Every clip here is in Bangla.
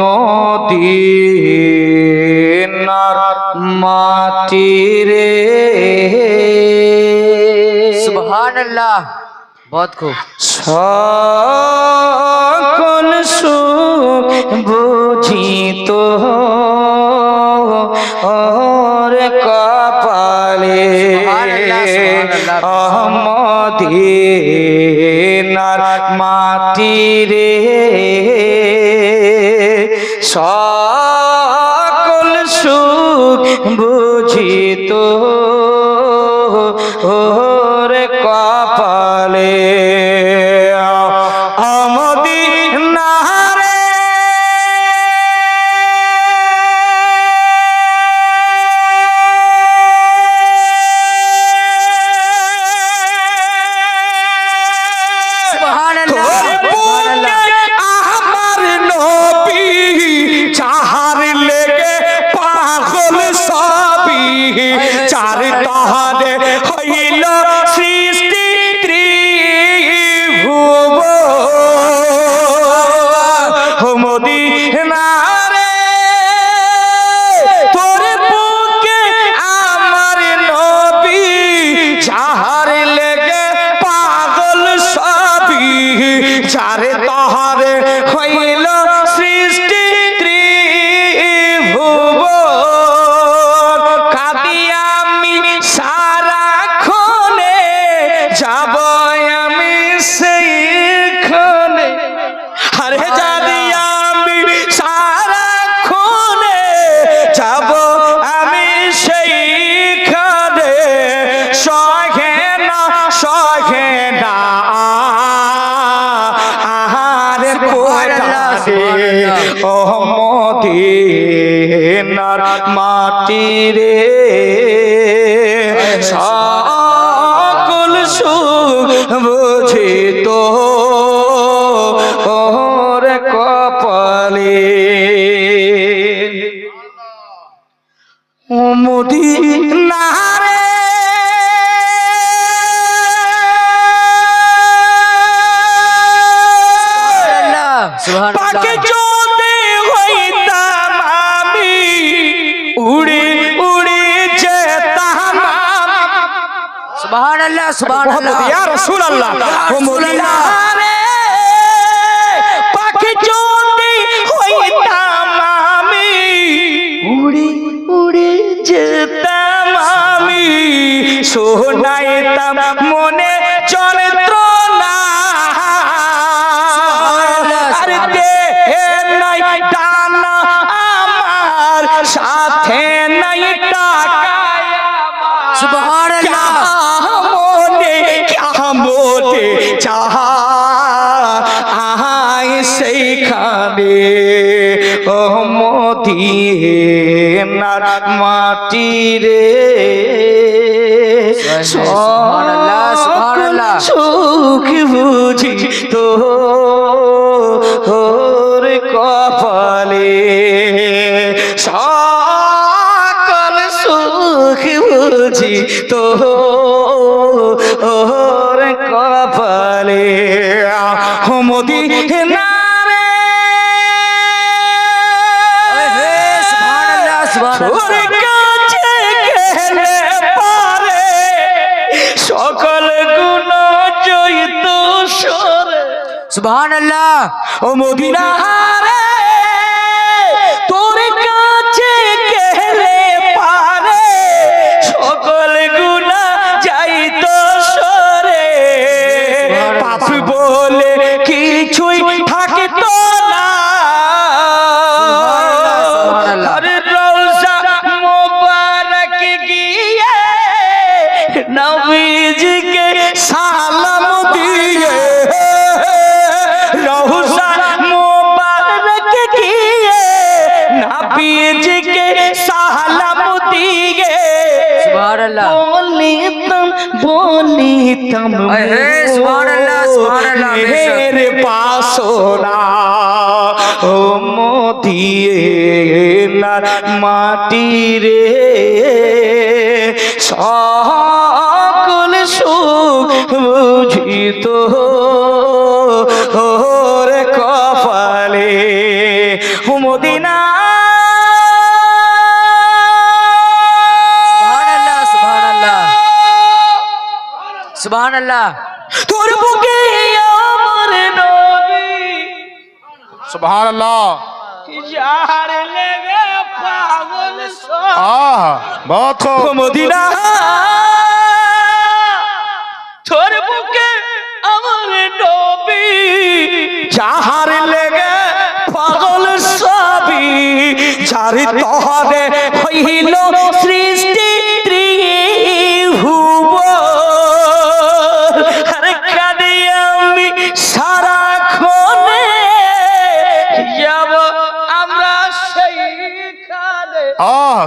মদিনার মাটি রে সুবহানাল্লাহ বহুত খুব। সকল সুখ বুঝিত ওর কপালে। অহমদিনার মাটি রে চার তাহারে হইল যদি আমি সারা ক্ষণে যাব আমি সেই ক্ষণে সহে না সহে না। আহারে কোটারে ও মদিনার মাটি রে। সকল সুখ বুঝিত ওর পাখি চন্দি হইতাম আমি উড়ে উড়ে যেতাম সুবহানাল্লাহ সুবহানাল্লাহ। ইয়া রাসূলুল্লাহ। ও মদিনা পাখি যদি হইতাম আমি উড়ে উড়ে যেতাম আমি। সোনাইতাম মনে চলে সেইখানে ও মদিনার মাটি রে। সুখ বুঝি তো কপালে। সকল সুখ বুঝি তো কপালে। হমদি নারে আচ্ছা। সকল গুণ জয়িত সরে সুবহানাল্লাহ। ও মদিনা হারে নবীজিকে সালাম দিয়ে सुबहान अल्लाह বলিতাম বলিতাম আয় হে, সুবহানাল্লাহ, সুবহানাল্লাহ, মেহের পাশোনা ও মদিয়ে মাটি রে সকল সুখ বুঝিত ওরে সুবহানাল্লাহ। তোর বুকে আমার নবী। সুবহানাল্লাহ। যার লেগে পাগল আহ বহুত মদিনা। তোর বুকে আমার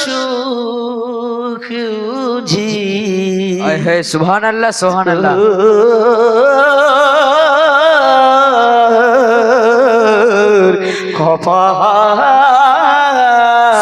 সুখ জি হে সুহান আল্লাহ সুহান আল্লাহ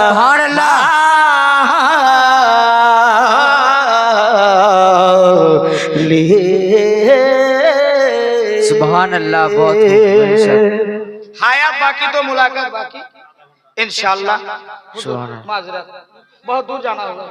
সুহান আল্লাহ আল্লাহ বহুত হায়া। বাকি তো মুলাকাত। বাকি इंशाल्लाह सुभान अल्लाह। माजरत बहुत दूर जाना होगा